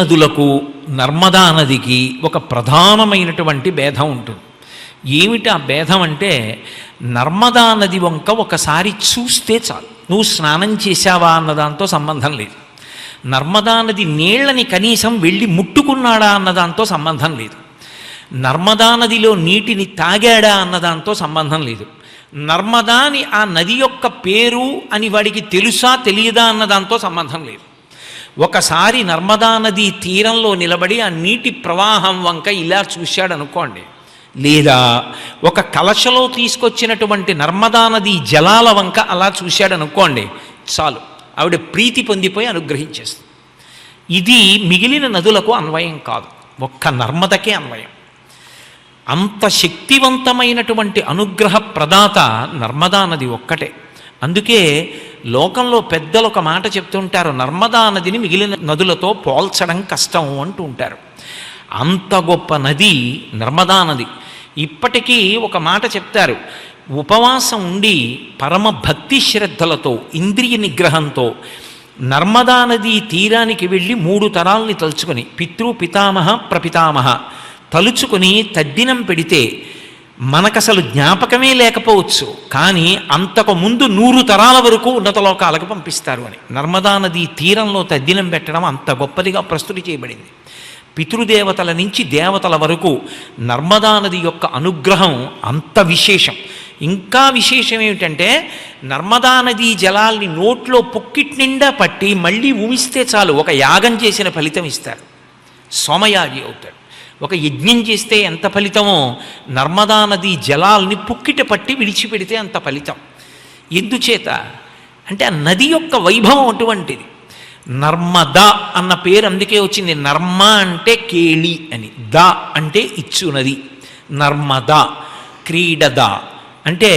నదులకు నర్మదా నదికి ఒక ప్రధానమైనటువంటి భేదం ఉంటుంది. ఏమిటి ఆ భేదం అంటే నర్మదా నది వంక ఒకసారి చూస్తే చాలు. నువ్వు స్నానం చేశావా అన్న దాంతో సంబంధం లేదు. నర్మదా నది నీళ్ళని కనీసం వెళ్ళి ముట్టుకున్నాడా అన్న దాంతో సంబంధం లేదు. నర్మదా నదిలో నీటిని తాగాడా అన్న దాంతో సంబంధం లేదు. నర్మదాని ఆ నది యొక్క పేరు అని వాడికి తెలుసా తెలియదా అన్న దాంతో సంబంధం లేదు. ఒకసారి నర్మదా నది తీరంలో నిలబడి ఆ నీటి ప్రవాహం వంక ఇలా చూశాడు అనుకోండి లేదా ఒక కలశలో తీసుకొచ్చినటువంటి నర్మదా నది జలాల వంక అలా చూశాడు అనుకోండి చాలు ఆవిడ ప్రీతి పొందిపోయి అనుగ్రహించేస్తుంది. ఇది మిగిలిన నదులకు అన్వయం కాదు ఒక్క నర్మదకే అన్వయం. అంత శక్తివంతమైనటువంటి అనుగ్రహ ప్రదాత నర్మదా నది ఒక్కటే. అందుకే లోకంలో పెద్దలు ఒక మాట చెప్తుంటారు నర్మదా నదిని మిగిలిన నదులతో పోల్చడం కష్టం అంటూ ఉంటారు. అంత గొప్ప నది నర్మదా నది. ఇప్పటికీ ఒక మాట చెప్తారు ఉపవాసం ఉండి పరమ భక్తి శ్రద్ధలతో ఇంద్రియ నిగ్రహంతో నర్మదా నది తీరానికి వెళ్ళి మూడు తరాల్ని తలుచుకొని పితృ పితామహ ప్రపితామహ తలుచుకొని తద్దినం పెడితే మనకసలు జ్ఞాపకమే లేకపోవచ్చు కానీ అంతకు ముందు నూరు తరాల వరకు ఉన్నత లోకాలకు పంపిస్తారు అని. నర్మదా నది తీరంలో తద్దినం పెట్టడం అంత గొప్పదిగా ప్రస్తుతి చేయబడింది. పితృదేవతల నుంచి దేవతల వరకు నర్మదా నది యొక్క అనుగ్రహం అంత విశేషం. ఇంకా విశేషం ఏమిటంటే నర్మదా నదీ జలాల్ని నోట్లో పొక్కిట్ నిండా పట్టి మళ్ళీ ఊమిస్తే చాలు ఒక యాగం చేసిన ఫలితం ఇస్తారు. సోమయాగి అవుతాడు. ఒక యజ్ఞం చేస్తే ఎంత ఫలితమో నర్మదా నది జలాల్ని పుక్కిట పట్టి విడిచిపెడితే అంత ఫలితం. ఎందుచేత? అంటే ఆ నది యొక్క వైభవం అటువంటిది. నర్మద అన్న పేరు అందుకే వచ్చింది. నర్మ అంటే కేళి అని. ద అంటే ఇచ్చునది నర్మద క్రీడద అంటే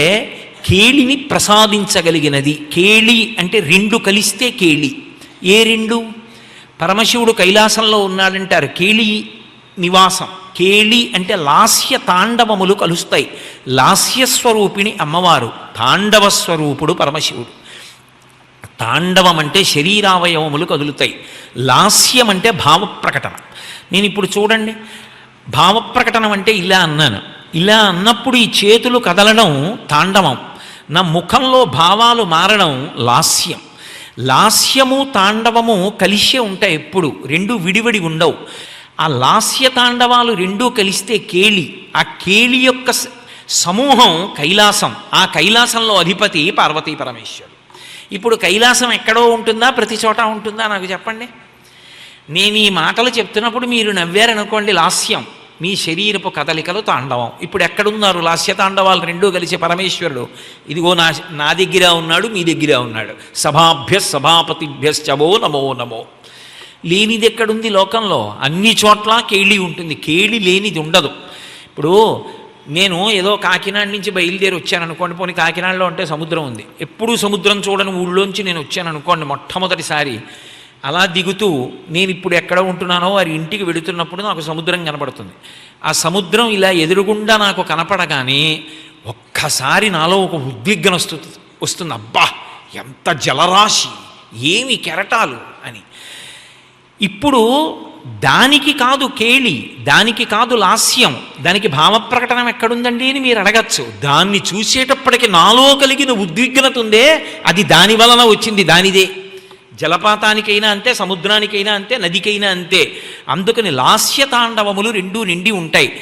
కేళిని ప్రసాదించగలిగినది కేళి అంటే రెండు కలిస్తే కేళి. ఏ రెండు? పరమశివుడు కైలాసంలో ఉన్నాడంటారు. కేళి నివాసం. కేళి అంటే లాస్య తాండవములు కలుస్తాయి. లాస్యస్వరూపిణి అమ్మవారు తాండవ స్వరూపుడు పరమశివుడు. తాండవం అంటే శరీరావయవములు కదులుతాయి. లాస్యం అంటే భావప్రకటన. నేను ఇప్పుడు చూడండి. భావప్రకటనం అంటే ఇలా అన్నాను. ఇలా అన్నప్పుడు ఈ చేతులు కదలడం తాండవం. నా ముఖంలో భావాలు మారడం లాస్యం. లాస్యము తాండవము కలిసే ఉంటాయి ఎప్పుడు. రెండు విడివిడి ఉండవు. ఆ లాస్య తాండవాలు రెండూ కలిస్తే కేళి. ఆ కేళి యొక్క సమూహం కైలాసం. ఆ కైలాసంలో అధిపతి పార్వతీ పరమేశ్వరుడు. ఇప్పుడు కైలాసం ఎక్కడో ఉంటుందా? ప్రతి చోట ఉంటుందా? నాకు చెప్పండి. నేను ఈ మాటలు చెప్తున్నప్పుడు మీరు నవ్వారనుకోండి లాస్యం. మీ శరీరపు కదలికలు తాండవం. ఇప్పుడు ఎక్కడున్నారు? లాస్య తాండవాలు రెండూ కలిసి పరమేశ్వరుడు. ఇదిగో నా నా దగ్గర ఉన్నాడు మీ దగ్గర ఉన్నాడు. సభాభ్య సభాపతిభ్యశ్చవో నమో నమో. లేనిది ఎక్కడుంది లోకంలో? అన్ని చోట్ల కేళి ఉంటుంది. కేళి లేనిది ఉండదు. ఇప్పుడు నేను ఏదో కాకినాడ నుంచి బయలుదేరి వచ్చాను అనుకోండి పోనీ కాకినాడలో ఉంటే సముద్రం ఉంది. ఎప్పుడూ సముద్రం చూడని ఊళ్ళోంచి నేను వచ్చాను అనుకోండి మొట్టమొదటిసారి. అలా దిగుతూ నేను ఇప్పుడు ఎక్కడ ఉంటున్నానో వారి ఇంటికి వెళుతున్నప్పుడు నాకు సముద్రం కనపడుతుంది ఆ సముద్రం ఇలా ఎదురుగుండా నాకు కనపడగానే ఒక్కసారి నాలో ఒక ఉద్విగ్న వస్తుంది వస్తుంది. అబ్బా ఎంత జలరాశి ఏమి కెరటాలు అని. ఇప్పుడు దానికి కాదు కేళి దానికి కాదు లాస్యం దానికి భావప్రకటనం ఎక్కడుందండి అని మీరు అడగచ్చు. దాన్ని చూసేటప్పటికి నాలో కలిగిన ఉద్విగ్నత ఉందే అది దాని వలన వచ్చింది దానిదే. జలపాతానికైనా అంతే సముద్రానికైనా అంతే నదికైనా అంతే. అందుకని లాస్య తాండవములు రెండూ నిండి ఉంటాయి.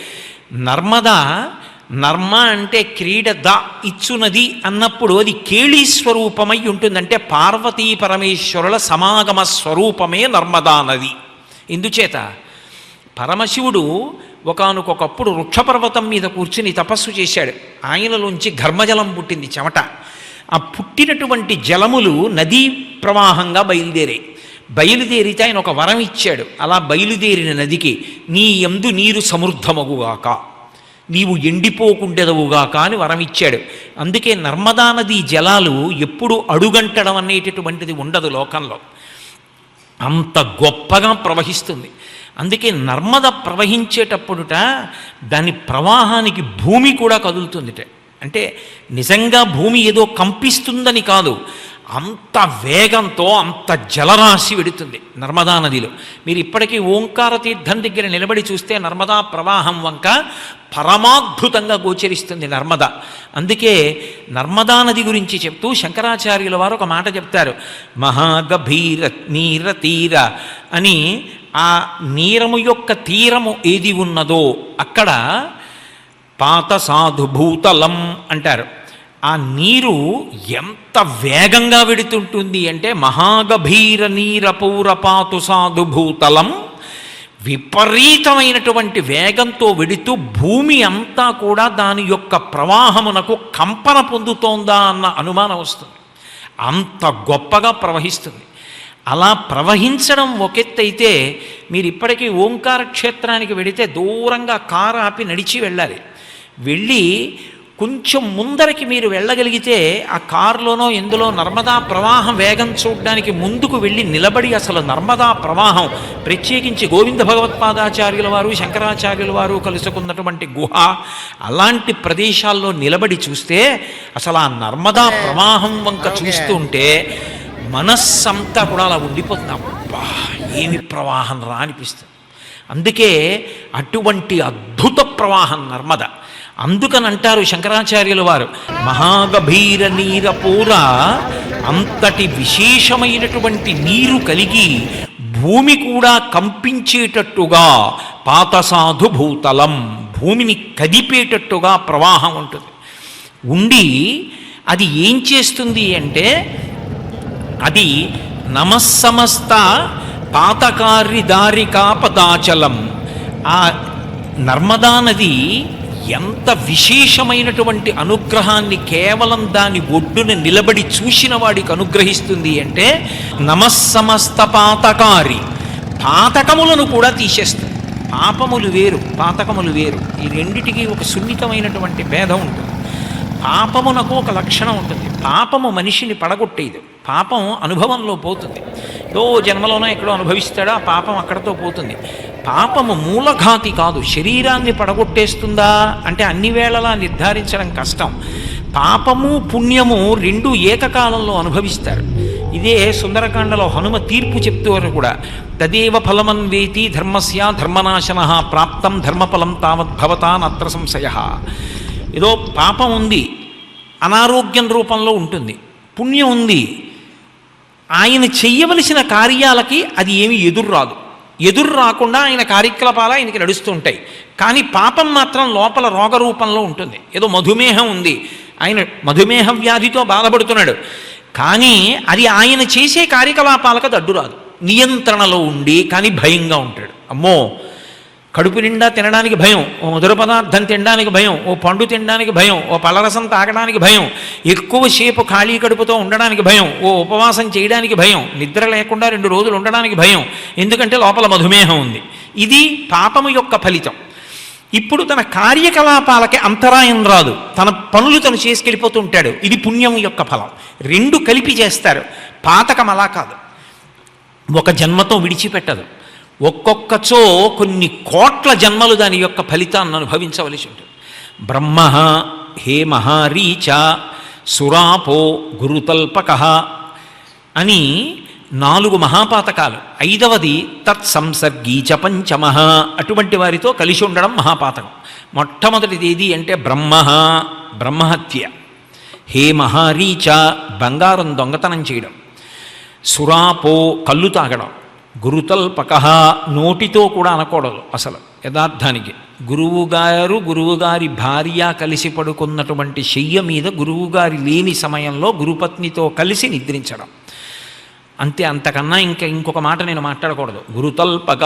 నర్మదా నర్మ అంటే క్రీడ ద ఇచ్చునది అన్నప్పుడు అది కేళీ స్వరూపమై ఉంటుందంటే పార్వతీ పరమేశ్వరుల సమాగమ స్వరూపమే నర్మదా నది ఎందుచేత పరమశివుడు ఒకనకొకప్పుడు వృక్షపర్వతం మీద కూర్చుని తపస్సు చేశాడు. ఆయనలోంచి ఘర్మజలం పుట్టింది చెమట. ఆ పుట్టినటువంటి జలములు నదీ ప్రవాహంగా బయలుదేరాయి బయలుదేరితే ఆయన ఒక వరం ఇచ్చాడు. అలా బయలుదేరిన నదికి నీ ఎందు నీరు సమృద్ధమగుగాక. నీవు ఎండిపోకుండెదవుగా కాని వరం ఇచ్చాడు అందుకే నర్మదా నదీ జలాలు ఎప్పుడు అడుగంటడం అనేటటువంటిది ఉండదు లోకంలో. అంత గొప్పగా ప్రవహిస్తుంది. అందుకే నర్మద ప్రవహించేటప్పుడుట దాని ప్రవాహానికి భూమి కూడా కదులుతుందిట. అంటే నిజంగా భూమి ఏదో కంపిస్తుందని కాదు. అంత వేగంతో అంత జలరాశి వెడుతుంది నర్మదా నదిలో. మీరు ఇప్పటికీ ఓంకార తీర్థం దగ్గర నిలబడి చూస్తే నర్మదా ప్రవాహం వంక పరమాద్భుతంగా గోచరిస్తుంది నర్మద. అందుకే నర్మదా నది గురించి చెప్తూ శంకరాచార్యుల వారు ఒక మాట చెప్తారు. మహాగభీర నీర తీర అని ఆ నీరము యొక్క తీరము ఏది ఉన్నదో అక్కడ పాత సాధుభూతలం అంటారు. ఆ నీరు ఎంత వేగంగా వెడుతుంటుంది అంటే మహాగభీర నీర పౌరపాతు సాధు భూతలం విపరీతమైనటువంటి వేగంతో వెడుతూ భూమి అంతా కూడా దాని యొక్క ప్రవాహమునకు కంపన పొందుతోందా అన్న అనుమానం వస్తుంది. అంత గొప్పగా ప్రవహిస్తుంది. అలా ప్రవహించడం ఒకెత్తైతే మీరు ఇప్పటికీ ఓంకార క్షేత్రానికి వెడితే దూరంగా కారు ఆపి నడిచి వెళ్ళాలి. వెళ్ళి కొంచెం ముందరికి మీరు వెళ్ళగలిగితే ఆ కారులోనో ఎందులో నర్మదా ప్రవాహం వేగం చూడడానికి ముందుకు వెళ్ళి నిలబడి అసలు నర్మదా ప్రవాహం ప్రత్యేకించి గోవింద భగవత్పాదాచార్యుల వారు శంకరాచార్యుల వారు కలుసుకున్నటువంటి గుహ అలాంటి ప్రదేశాల్లో నిలబడి చూస్తే అసలు ఆ నర్మదా ప్రవాహం వంక చూస్తుంటే మనస్సంతా కూడా అలా ఉండిపోతున్నాం అబ్బా ఏమి ప్రవాహం రా అనిపిస్తుంది. అందుకే అటువంటి అద్భుత ప్రవాహం నర్మద. అందుకని అంటారు శంకరాచార్యుల వారు మహాగభీర నీర పూర అంతటి విశేషమైనటువంటి నీరు కలిగి భూమి కూడా కంపించేటట్టుగా పాతసాధు భూతలం భూమిని కదిపేటట్టుగా ప్రవాహం ఉంటుంది. ఉండి అది ఏం చేస్తుంది అంటే అది నమస్సమస్త పాతకారి దారికాపదాచలం ఆ నర్మదా నది ఎంత విశేషమైనటువంటి అనుగ్రహాన్ని కేవలం దాని ఒడ్డున నిలబడి చూసిన వాడికి అనుగ్రహిస్తుంది అంటే నమస్సమస్త పాతకారి పాతకములను కూడా తీసేస్తుంది. పాపములు వేరు పాతకములు వేరు. ఈ రెండిటికి ఒక సున్నితమైనటువంటి భేదం ఉంటుంది. పాపమునకు ఒక లక్షణం ఉంటుంది. పాపము మనిషిని పడగొట్టేది. పాపం అనుభవంలో పోతుంది. ఏదో జన్మలోనో ఎక్కడో అనుభవిస్తాడో ఆ పాపం అక్కడతో పోతుంది. పాపము మూలఘాతి కాదు. శరీరాన్ని పడగొట్టేస్తుందా? అంటే అన్ని వేళలా నిర్ధారించడం కష్టం. పాపము పుణ్యము రెండు ఏకకాలంలో అనుభవిస్తారు. ఇదే సుందరకాండలో హనుమ తీర్పు చెప్తారు కూడా. తదేవ ఫలమన్వేతి ధర్మస్య ధర్మనాశన ప్రాప్తం ధర్మఫలం తావద్భవతాన్ అత్ర సంశయ. ఏదో పాపం ఉంది అనారోగ్యం రూపంలో ఉంటుంది పుణ్యం ఉంది. ఆయన చెయ్యవలసిన కార్యాలకి అది ఏమి ఎదురు రాదు. ఎదురు రాకుండా ఆయన కార్యకలాపాలు ఆయనకి నడుస్తూ ఉంటాయి కానీ పాపం మాత్రం లోపల రోగ రూపంలో ఉంటుంది. ఏదో మధుమేహం ఉంది. ఆయన మధుమేహ వ్యాధితో బాధపడుతున్నాడు. కానీ అది ఆయన చేసే కార్యకలాపాలకు అది అడ్డు రాదు నియంత్రణలో ఉండి కానీ భయంగా ఉంటాడు. అమ్మో! కడుపు నిండా తినడానికి భయం ఓ మధుర పదార్థం తినడానికి భయం ఓ పండు తినడానికి భయం ఓ పలరసం తాగడానికి భయం ఎక్కువసేపు ఖాళీ కడుపుతో ఉండడానికి భయం ఓ ఉపవాసం చేయడానికి భయం నిద్ర లేకుండా రెండు రోజులు ఉండడానికి భయం ఎందుకంటే లోపల మధుమేహం ఉంది. ఇది పాపము యొక్క ఫలితం. ఇప్పుడు తన కార్యకలాపాలకి అంతరాయం రాదు. తన పనులు తను చేసుకెళ్ళిపోతూ ఉంటాడు ఇది పుణ్యం యొక్క ఫలం. రెండు కలిపి చేస్తారు. పాతకం అలా కాదు. ఒక జన్మతో విడిచిపెట్టదు. ఒక్కొక్కచో కొన్ని కోట్ల జన్మలు దాని యొక్క ఫలితాన్ని అనుభవించవలసి ఉంటుంది. బ్రహ్మ హే మహారీచ సురాపో గురుతల్పక అని నాలుగు మహాపాతకాలు. ఐదవది తత్సంసర్గీచ పంచమ అటువంటి వారితో కలిసి ఉండడం మహాపాతకం. మొట్టమొదటిది ఏది అంటే బ్రహ్మ బ్రహ్మహత్య. హే మహారీచ బంగారం దొంగతనం చేయడం. సురాపో కళ్ళు తాగడం. గురుతల్పక నోటితో కూడా అనకూడదు అసలు యథార్థానికి. గురువుగారు గురువుగారి భార్య కలిసి పడుకున్నటువంటి శయ్య మీద గురువుగారి లేని సమయంలో గురుపత్నితో కలిసి నిద్రించడం. అంతే అంతకన్నా ఇంకా ఇంకొక మాట నేను మాట్లాడకూడదు. గురుతల్పక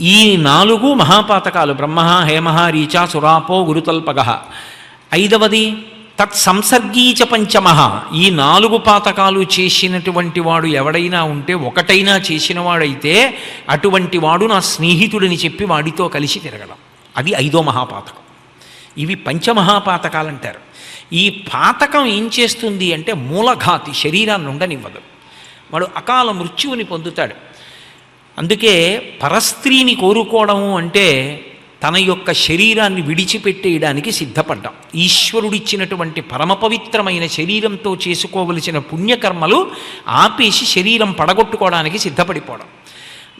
ఈ నాలుగు మహాపాతకాలు బ్రహ్మ హేమహ రీచా సురాపో గురుతల్పక. ఐదవది తత్ సంసర్గీచ పంచమ. ఈ నాలుగు పాతకాలు చేసినటువంటి వాడు ఎవడైనా ఉంటే ఒకటైనా చేసినవాడైతే అటువంటి వాడు నా స్నేహితుడిని చెప్పి వాడితో కలిసి తిరగడం. అది ఐదో మహాపాతకం. ఇవి పంచమహాపాతకాలు అంటారు ఈ పాతకం ఏం చేస్తుంది అంటే మూలఘాతి శరీరాన్ని ఉండనివ్వదు. వాడు అకాల మృత్యువుని పొందుతాడు. అందుకే పరస్త్రీని కోరుకోవడము అంటే తన యొక్క శరీరాన్ని విడిచిపెట్టేయడానికి సిద్ధపడ్డాం. ఈశ్వరుడిచ్చినటువంటి పరమ పవిత్రమైన శరీరంతో చేసుకోవలసిన పుణ్యకర్మలు ఆపేసి శరీరం పడగొట్టుకోవడానికి సిద్ధపడిపోవడం.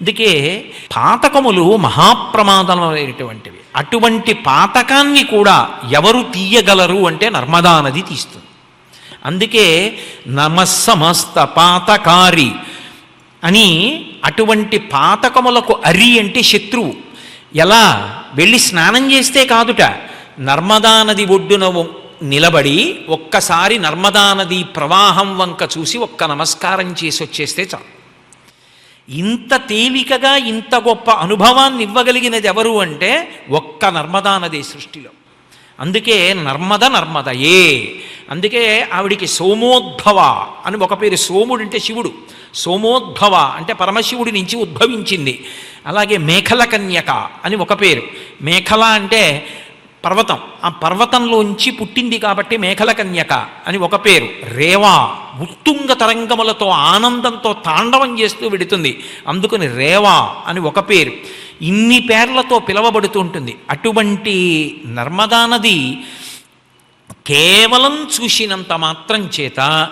అందుకే పాతకములు మహాప్రమాదమైనటువంటివి. అటువంటి పాతకాన్ని కూడా ఎవరు తీయగలరు అంటే నర్మదా నది తీస్తుంది. అందుకే నమస్సమస్త పాతకారి అని అటువంటి పాతకములకు అరి అంటే శత్రువు. ఎలా? వెళ్ళి స్నానం చేస్తే కాదుట. నర్మదా నది ఒడ్డున నిలబడి ఒక్కసారి నర్మదా నది ప్రవాహం వంక చూసి ఒక్క నమస్కారం చేసి వచ్చేస్తే చాలు. ఇంత తేలికగా ఇంత గొప్ప అనుభవాన్ని ఇవ్వగలిగినది ఎవరు అంటే ఒక్క నర్మదా నది సృష్టిలో. అందుకే నర్మద నర్మద ఏ అందుకే ఆవిడికి సోమోద్భవ అని ఒక పేరు సోముడు అంటే శివుడు. సోమోద్భవ అంటే పరమశివుడి నుంచి ఉద్భవించింది. అలాగే మేఖల కన్యక అని ఒక పేరు. మేఖల అంటే పర్వతం. ఆ పర్వతంలోంచి పుట్టింది కాబట్టి మేఖల కన్యక అని ఒక పేరు. రేవా ఉత్తుంగ తరంగములతో ఆనందంతో తాండవం చేస్తూ విడుతుంది. అందుకని రేవా అని ఒక పేరు. ఇన్ని పేర్లతో పిలవబడుతూ ఉంటుంది. అటువంటి నర్మదా నది కేవలం చూసినంత మాత్రం చేత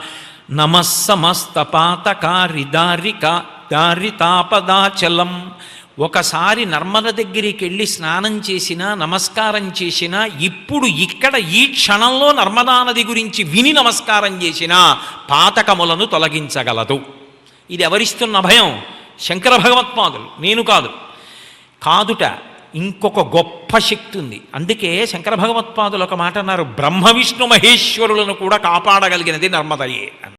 నమస్సమస్త పాతకారి దారిక దారితాపదాచలం ఒకసారి నర్మద దగ్గరికి వెళ్ళి స్నానం చేసినా నమస్కారం చేసినా ఇప్పుడు ఇక్కడ ఈ క్షణంలో నర్మదా నది గురించి విని నమస్కారం చేసినా పాతకములను తొలగించగలదు. ఇది ఎవరిస్తున్న భయం? శంకర భగవత్పాదులు. నేను కాదు. కాదుట ఇంకొక గొప్ప శక్తి ఉంది. అందుకే శంకర భగవత్పాదులు ఒక మాట అన్నారు బ్రహ్మ విష్ణు మహేశ్వరులను కూడా కాపాడగలిగినది నర్మదయే